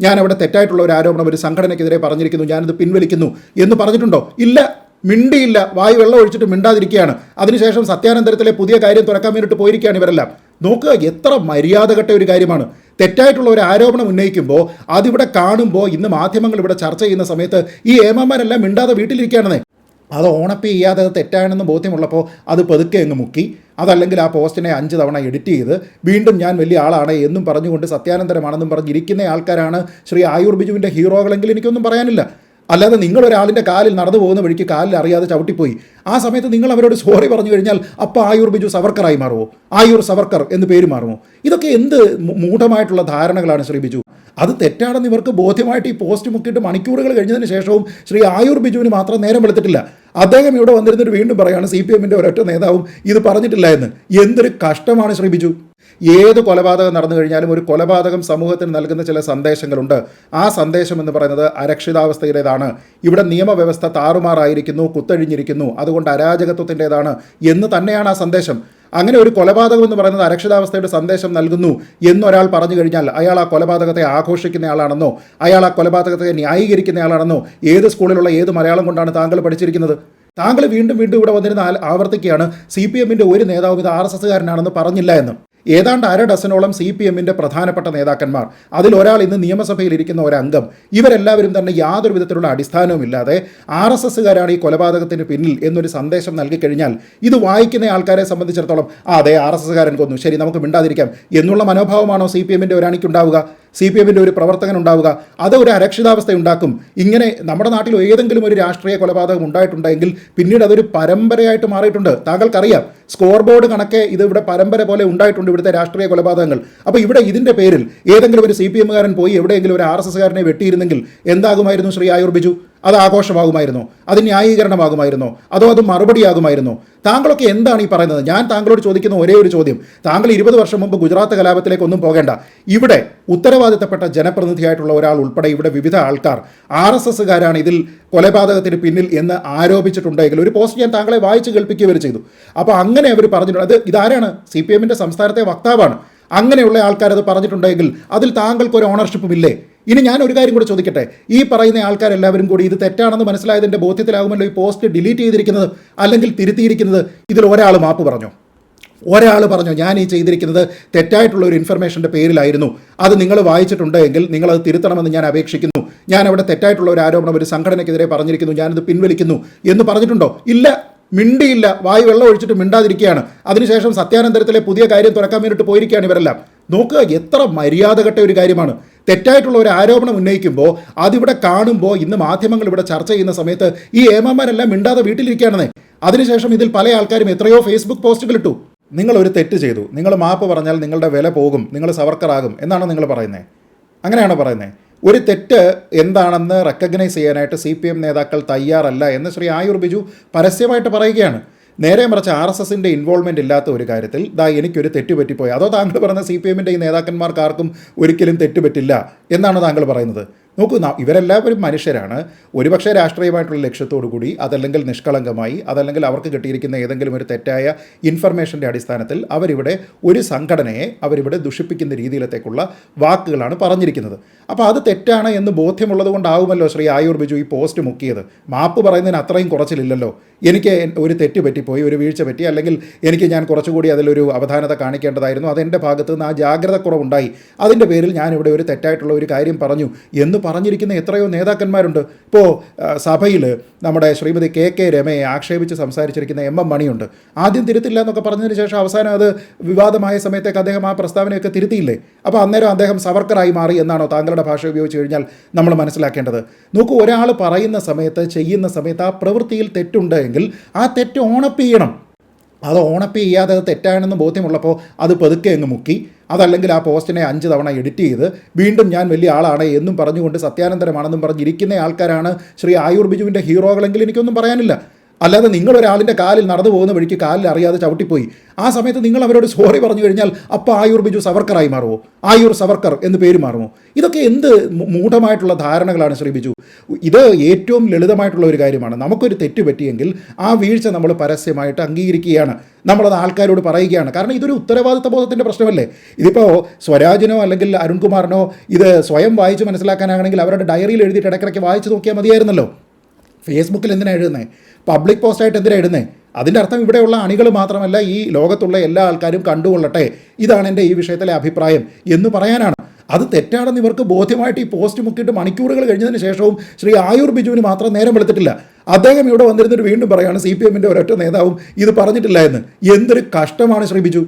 ഞാൻ അവിടെ തെറ്റായിട്ടുള്ള ഒരു ആരോപണം ഒരു സംഘടനയ്ക്കെതിരെ പറഞ്ഞിരിക്കുന്നു ഞാനിത് പിൻവലിക്കുന്നു എന്ന് പറഞ്ഞിട്ടുണ്ടോ? ഇല്ല. മിണ്ടിയില്ല. വായു വെള്ളം ഒഴിച്ചിട്ട് മിണ്ടാതിരിക്കുകയാണ്. അതിനുശേഷം സത്യാനന്തരത്തിലെ പുതിയ കാര്യം തുറക്കാൻ വേണ്ടിയിട്ട് പോയിരിക്കുകയാണ് ഇവരെല്ലാം. നോക്കുക എത്ര മര്യാദകെട്ട ഒരു കാര്യമാണ്. തെറ്റായിട്ടുള്ള ഒരു ആരോപണം ഉന്നയിക്കുമ്പോൾ അതിവിടെ കാണുമ്പോൾ ഇന്ന് മാധ്യമങ്ങൾ ഇവിടെ ചർച്ച ചെയ്യുന്ന സമയത്ത് ഈ ഏമാന്മാരെല്ലാം മിണ്ടാതെ വീട്ടിലിരിക്കുകയാണെന്നേ. അത് ഓണപ്പ് ചെയ്യാതെ തെറ്റാണെന്ന് ബോധ്യമുള്ളപ്പോൾ അത് പതുക്കെ അങ്ങ് മുക്കി. അതല്ലെങ്കിൽ ആ പോസ്റ്റിനെ അഞ്ച് തവണ എഡിറ്റ് ചെയ്ത് വീണ്ടും ഞാൻ വലിയ ആളാണ് എന്നും പറഞ്ഞുകൊണ്ട് സത്യാനന്തരമാണെന്നും പറഞ്ഞിരിക്കുന്ന ആൾക്കാരാണ് ശ്രീ ആയൂർ ബിജുവിന്റെ ഹീറോകളെങ്കിൽ എനിക്കൊന്നും പറയാനില്ല. അല്ലാതെ നിങ്ങളൊരാളിന്റെ കാലിൽ നടന്നു പോകുന്ന വഴിക്ക് കാലിൽ അറിയാതെ ചവിട്ടിപ്പോയി. ആ സമയത്ത് നിങ്ങൾ അവരോട് സോറി പറഞ്ഞു കഴിഞ്ഞാൽ അപ്പോൾ ആയൂർ ബിജു സവർക്കറായി മാറുമോ? ആയൂർ സവർക്കർ എന്ന് പേര് മാറുമോ? ഇതൊക്കെ എന്ത് മൂഢമായിട്ടുള്ള ധാരണകളാണ് ശ്രീ ബിജു? അത് തെറ്റാണെന്ന് ഇവർക്ക് ബോധ്യമായിട്ട് ഈ പോസ്റ്റ് മുക്കിയിട്ട് മണിക്കൂറുകൾ കഴിഞ്ഞതിന് ശേഷവും ശ്രീ ആയുർ ബിജുവിന് മാത്രം നേരം വെളുത്തിട്ടില്ല. അദ്ദേഹം ഇവിടെ വന്നിരുന്നിട്ട് വീണ്ടും പറയുകയാണ് സി പി എമ്മിന്റെ ഒരൊറ്റ നേതാവും ഇത് പറഞ്ഞിട്ടില്ല എന്ന്. എന്തൊരു കഷ്ടമാണ് ശ്രീ ബിജു. ഏത് കൊലപാതകം നടന്നു കഴിഞ്ഞാലും ഒരു കൊലപാതകം സമൂഹത്തിന് നൽകുന്ന ചില സന്ദേശങ്ങളുണ്ട്. ആ സന്ദേശം എന്ന് പറയുന്നത് അരക്ഷിതാവസ്ഥയുടേതാണ്. ഇവിടെ നിയമവ്യവസ്ഥ താറുമാറായിരിക്കുന്നു കുത്തഴിഞ്ഞിരിക്കുന്നു. അതുകൊണ്ട് അരാജകത്വത്തിന്റെതാണ് എന്ന് തന്നെയാണ് ആ സന്ദേശം. അങ്ങനെ ഒരു കൊലപാതകം എന്ന് പറയുന്നത് അരക്ഷിതാവസ്ഥയുടെ സന്ദേശം നൽകുന്നു എന്നൊരാൾ പറഞ്ഞു കഴിഞ്ഞാൽ അയാൾ ആ കൊലപാതകത്തെ ആഘോഷിക്കുന്നയാളാണെന്നോ അയാൾ ആ കൊലപാതകത്തെ ന്യായീകരിക്കുന്നയാളാണെന്നോ ഏത് സ്കൂളിലുള്ള ഏത് മലയാളം കൊണ്ടാണ് താങ്കൾ പഠിച്ചിരിക്കുന്നത്? താങ്കൾ വീണ്ടും വീണ്ടും ഇവിടെ വന്നിരുന്ന ആവർത്തിക്കുകയാണ്. സി പി എമ്മിന്റെ ഒരു നേതാവും ഇത് ആർ എസ് എസ്സുകാരനാണെന്ന് പറഞ്ഞില്ല എന്ന്. ഏതാണ്ട് അര ഡസനോളം സി പി എമ്മിന്റെ പ്രധാനപ്പെട്ട നേതാക്കന്മാർ അതിലൊരാൾ ഇന്ന് നിയമസഭയിൽ ഇരിക്കുന്ന ഒരംഗം ഇവരെല്ലാവരും തന്നെ യാതൊരു വിധത്തിലുള്ള അടിസ്ഥാനവും ഇല്ലാതെ ആർ എസ് എസ്സുകാരാണ് ഈ കൊലപാതകത്തിന് പിന്നിൽ എന്നൊരു സന്ദേശം നൽകിക്കഴിഞ്ഞാൽ ഇത് വായിക്കുന്ന ആൾക്കാരെ സംബന്ധിച്ചിടത്തോളം ആ അതെ ആർ എസ് എസ്സുകാരൻ കൊന്നു. ശരി നമുക്ക് മിണ്ടാതിരിക്കാം. എന്നുള്ള മനോഭാവമാണോ സി പി എമ്മിന്റെ ഒരാണിക്കുണ്ടാവുക? സി പി എമ്മിന്റെ ഒരു പ്രവർത്തകൻ ഉണ്ടാവുക അത് ഒരു അരക്ഷിതാവസ്ഥ ഉണ്ടാക്കും. ഇങ്ങനെ നമ്മുടെ നാട്ടിൽ ഏതെങ്കിലും ഒരു രാഷ്ട്രീയ കൊലപാതകം ഉണ്ടായിട്ടുണ്ടെങ്കിൽ പിന്നീട് അതൊരു പരമ്പരയായിട്ട് മാറിയിട്ടുണ്ട്. താങ്കൾക്കറിയാം സ്കോർ ബോർഡ് കണക്കെ ഇത് ഇവിടെ പരമ്പര പോലെ ഉണ്ടായിട്ടുണ്ട് ഇവിടുത്തെ രാഷ്ട്രീയ കൊലപാതകങ്ങൾ. അപ്പോൾ ഇവിടെ ഇതിന്റെ പേരിൽ ഏതെങ്കിലും ഒരു സി പി എമ്മുകാരൻ പോയി എവിടെയെങ്കിലും ഒരു ആർ എസ് എസ്സുകാരനെ വെട്ടിയിരുന്നെങ്കിൽ എന്താകുമായിരുന്നു ശ്രീ ആയുർ ബിജു? അത് ആഘോഷമാകുമായിരുന്നോ അത് ന്യായീകരണമാകുമായിരുന്നോ അതോ അത് മറുപടിയാകുമായിരുന്നോ. താങ്കളൊക്കെ എന്താണ് ഈ പറയുന്നത്? ഞാൻ താങ്കളോട് ചോദിക്കുന്ന ഒരേ ഒരു ചോദ്യം. താങ്കൾ ഇരുപത് വർഷം മുമ്പ് ഗുജറാത്ത് കലാപത്തിലേക്ക് ഒന്നും പോകേണ്ട. ഇവിടെ ഉത്തരവാദിത്തപ്പെട്ട ജനപ്രതിനിധിയായിട്ടുള്ള ഒരാൾ ഉൾപ്പെടെ ഇവിടെ വിവിധ ആൾക്കാർ. ആർ എസ് എസ്സുകാരാണ് ഇതിൽ കൊലപാതകത്തിന് പിന്നിൽ എന്ന് ആരോപിച്ചിട്ടുണ്ടെങ്കിൽ ഒരു പോസ്റ്റ് ഞാൻ താങ്കളെ വായിച്ച് കേൾപ്പിക്കുക ചെയ്തു. അപ്പോൾ അങ്ങനെ അവർ പറഞ്ഞിട്ടുണ്ട്. അത് ഇതാരാണ്? സി പി എമ്മിന്റെ സംസ്ഥാനത്തെ വക്താവാണ്. അങ്ങനെയുള്ള ആൾക്കാരത് പറഞ്ഞിട്ടുണ്ടെങ്കിൽ അതിൽ താങ്കൾക്ക് ഒരു ഓണർഷിപ്പും ഇല്ലേ? ഇനി ഞാൻ ഒരു കാര്യം കൂടി ചോദിക്കട്ടെ? ഈ പറയുന്ന ആൾക്കാരെല്ലാവരും കൂടി ഇത് തെറ്റാണെന്ന് മനസ്സിലായതിന്റെ ബോധ്യത്തിലാകുമല്ലോ ഈ പോസ്റ്റ് ഡിലീറ്റ് ചെയ്തിരിക്കുന്നത് അല്ലെങ്കിൽ തിരുത്തിയിരിക്കുന്നത്? ഇതിൽ ഒരാൾ മാപ്പ് പറഞ്ഞു? ഒരാൾ പറഞ്ഞു ഞാൻ ഈ ചെയ്തിരിക്കുന്നത് തെറ്റായിട്ടുള്ള ഒരു ഇൻഫർമേഷന്റെ പേരിലായിരുന്നു. അത് നിങ്ങൾ വായിച്ചിട്ടുണ്ട് എങ്കിൽ നിങ്ങളത് തിരുത്തണമെന്ന് ഞാൻ അപേക്ഷിക്കുന്നു. ഞാൻ അവിടെ തെറ്റായിട്ടുള്ള ഒരു ആരോപണം ഒരു സംഘടനയ്ക്കെതിരെ പറഞ്ഞിരിക്കുന്നു. ഞാനിത് പിൻവലിക്കുന്നു. എന്ന് പറഞ്ഞിട്ടുണ്ടോ? ഇല്ല. മിണ്ടിയില്ല. വായു വെള്ളം ഒഴിച്ചിട്ട് മിണ്ടാതിരിക്കുകയാണ്. അതിനുശേഷം സത്യാനന്തരത്തിലെ പുതിയ കാര്യം തുറക്കാൻ വേണ്ടിയിട്ട് പോയിരിക്കുകയാണ് ഇവരെല്ലാം. നോക്കുക എത്ര മര്യാദകെട്ട ഒരു കാര്യമാണ്. തെറ്റായിട്ടുള്ള ഒരു ആരോപണം ഉന്നയിക്കുമ്പോൾ അതിവിടെ കാണുമ്പോൾ ഇന്ന് മാധ്യമങ്ങൾ ഇവിടെ ചർച്ച ചെയ്യുന്ന സമയത്ത് ഈ ഏമാമാരെല്ലാം മിണ്ടാതെ വീട്ടിലിരിക്കുകയാണെന്നേ. അതിനുശേഷം ഇതിൽ പല ആൾക്കാരും എത്രയോ ഫേസ്ബുക്ക് പോസ്റ്റുകൾ ഇട്ടു. നിങ്ങൾ ഒരു തെറ്റ് ചെയ്തു. നിങ്ങൾ മാപ്പ് പറഞ്ഞാൽ നിങ്ങളുടെ വില പോകും. നിങ്ങൾ സവർക്കറാകും എന്നാണ് നിങ്ങൾ പറയുന്നത് അങ്ങനെയാണോ പറയുന്നത് ഒരു തെറ്റ് എന്താണെന്ന് റെക്കഗ്നൈസ് ചെയ്യാനായിട്ട് സി പി എം നേതാക്കൾ തയ്യാറല്ല എന്ന് ശ്രീ ആയുർ ബിജു പരസ്യമായിട്ട് പറയുകയാണ്. നേരെ മറിച്ച് ആർ എസ് എസിന്റെ ഇൻവോൾവ്മെന്റ് ഇല്ലാത്ത ഒരു കാര്യത്തിൽ ദാ എനിക്കൊരു തെറ്റുപറ്റിപ്പോയി. അതോ താങ്കൾ പറഞ്ഞ സി പി എമ്മിന്റെ ഈ നേതാക്കന്മാർക്ക് ആർക്കും ഒരിക്കലും തെറ്റുപറ്റില്ല എന്നാണ് താങ്കൾ പറയുന്നത്. നോക്കൂ ഇവരെല്ലാവരും മനുഷ്യരാണ്. ഒരുപക്ഷെ രാഷ്ട്രീയമായിട്ടുള്ള ലക്ഷ്യത്തോടു കൂടി അതല്ലെങ്കിൽ നിഷ്കളങ്കമായി അതല്ലെങ്കിൽ അവർക്ക് കിട്ടിയിരിക്കുന്ന ഏതെങ്കിലും ഒരു തെറ്റായ ഇൻഫർമേഷന്റെ അടിസ്ഥാനത്തിൽ അവരിവിടെ ഒരു സംഘടനയെ അവരിവിടെ ദുഷിപ്പിക്കുന്ന രീതിയിലത്തേക്കുള്ള വാക്കുകളാണ് പറഞ്ഞിരിക്കുന്നത്. അപ്പോൾ അത് തെറ്റാണ് എന്ന് ബോധ്യമുള്ളത് കൊണ്ടാവുമല്ലോ ശ്രീ ആയൂർ ബിജു ഈ പോസ്റ്റ് മുക്കിയത്. മാപ്പ് പറയുന്നതിന് അത്രയും കുറച്ചിലില്ലല്ലോ. എനിക്ക് ഒരു തെറ്റ് പറ്റിപ്പോയി ഒരു വീഴ്ച പറ്റി അല്ലെങ്കിൽ എനിക്ക് ഞാൻ കുറച്ചുകൂടി അതിലൊരു അവധാനത കാണിക്കേണ്ടതായിരുന്നു അതെന്റെ ഭാഗത്ത് നിന്ന് ആ ജാഗ്രത കുറവുണ്ടായി. അതിന്റെ പേരിൽ ഞാനിവിടെ ഒരു തെറ്റായിട്ടുള്ള ഒരു കാര്യം പറഞ്ഞു എന്ന് പറഞ്ഞിരിക്കുന്ന എത്രയോ നേതാക്കന്മാരുണ്ട്. ഇപ്പോൾ സഭയിൽ നമ്മുടെ ശ്രീമതി കെ കെ രമയെ ആക്ഷേപിച്ച് സംസാരിച്ചിരിക്കുന്ന എം എം മണിയുണ്ട്. ആദ്യം തിരുത്തില്ല എന്നൊക്കെ പറഞ്ഞതിന് ശേഷം അവസാനം അത് വിവാദമായ സമയത്തേക്ക് അദ്ദേഹം ആ പ്രസ്താവനയൊക്കെ തിരുത്തിയില്ലേ? അപ്പോൾ അന്നേരം അദ്ദേഹം സവർക്കറായി മാറി എന്നാണോ താങ്കളുടെ ഭാഷ ഉപയോഗിച്ച് കഴിഞ്ഞാൽ നമ്മൾ മനസ്സിലാക്കേണ്ടത്. നോക്കൂ ഒരാൾ പറയുന്ന സമയത്ത് ചെയ്യുന്ന സമയത്ത് ആ പ്രവൃത്തിയിൽ തെറ്റുണ്ട് എങ്കിൽ ആ തെറ്റ് ഓണപ്പ് ചെയ്യണം. അത് ഓണപ്പ് ചെയ്യാതെ അത് തെറ്റാണെന്ന് ബോധ്യമുള്ളപ്പോൾ അത് പതുക്കെ അങ്ങ് മുക്കി. അതല്ലെങ്കിൽ ആ പോസ്റ്റിനെ അഞ്ച് തവണ എഡിറ്റ് ചെയ്ത് വീണ്ടും ഞാൻ വലിയ ആളാണ് എന്നും പറഞ്ഞുകൊണ്ട് സത്യാനന്തരമാണെന്നും പറഞ്ഞിരിക്കുന്ന ആൾക്കാരാണ് ശ്രീ ആയുർ ബിജുവിന്റെ ഹീറോകളെങ്കിൽ എനിക്കൊന്നും പറയാനില്ല. അല്ലാതെ നിങ്ങൾ ഒരാളിന്റെ കാലിൽ നടന്നു പോകുന്ന വഴിക്ക് കാലിൽ അറിയാതെ ചവിട്ടിപ്പോയി. ആ സമയത്ത് നിങ്ങൾ അവരോട് സോറി പറഞ്ഞു കഴിഞ്ഞാൽ അപ്പോൾ ആയുർ ബിജു സവർക്കറായി മാറുമോ? ആയുർ സവർക്കർ എന്ന് പേര് മാറുമോ? ഇതൊക്കെ എന്ത് മൂഢമായിട്ടുള്ള ധാരണകളാണ് ശ്രീ ബിജു. ഇത് ഏറ്റവും ലളിതമായിട്ടുള്ള ഒരു കാര്യമാണ്. നമുക്കൊരു തെറ്റ് പറ്റിയെങ്കിൽ ആ വീഴ്ച നമ്മൾ പരസ്യമായിട്ട് അംഗീകരിക്കുകയാണ്. നമ്മളത് ആൾക്കാരോട് പറയുകയാണ്. കാരണം ഇതൊരു ഉത്തരവാദിത്ത ബോധത്തിന്റെ പ്രശ്നമല്ലേ? ഇതിപ്പോൾ സ്വരാജിനോ അല്ലെങ്കിൽ അരുൺകുമാറിനോ ഇത് സ്വയം വായിച്ച് മനസ്സിലാക്കാനാണെങ്കിൽ അവരുടെ ഡയറിയിൽ എഴുതിയിട്ട് ഇടയ്ക്കിടയ്ക്ക് വായിച്ച് നോക്കിയാൽ മതിയായിരുന്നല്ലോ. ഫേസ്ബുക്കിൽ എന്തിനാണ് എഴുതുന്നത് പബ്ലിക് പോസ്റ്റായിട്ട് എന്തിനാണ് എഴുതുന്നത് അതിന്റെ അർത്ഥം ഇവിടെയുള്ള അണികൾ മാത്രമല്ല ഈ ലോകത്തുള്ള എല്ലാ ആൾക്കാരും കണ്ടുകൊള്ളട്ടെ. ഇതാണ് എന്റെ ഈ വിഷയത്തിലെ അഭിപ്രായം എന്ന് പറയാനാണ്. അത് തെറ്റാണെന്ന് ഇവർക്ക് ബോധ്യമായിട്ട് ഈ പോസ്റ്റ് മുക്കിയിട്ട് മണിക്കൂറുകൾ കഴിഞ്ഞതിന് ശേഷവും ശ്രീ ആയുർ ബിജുവിന് മാത്രം നേരം വെളുത്തിട്ടില്ല. അദ്ദേഹം ഇവിടെ വന്നിരുന്നിട്ട് വീണ്ടും പറയുകയാണ് സി പി എമ്മിന്റെ ഒരൊറ്റ നേതാവും ഇത് പറഞ്ഞിട്ടില്ല എന്ന്. എന്തൊരു കഷ്ടമാണ് ശ്രീ ബിജു.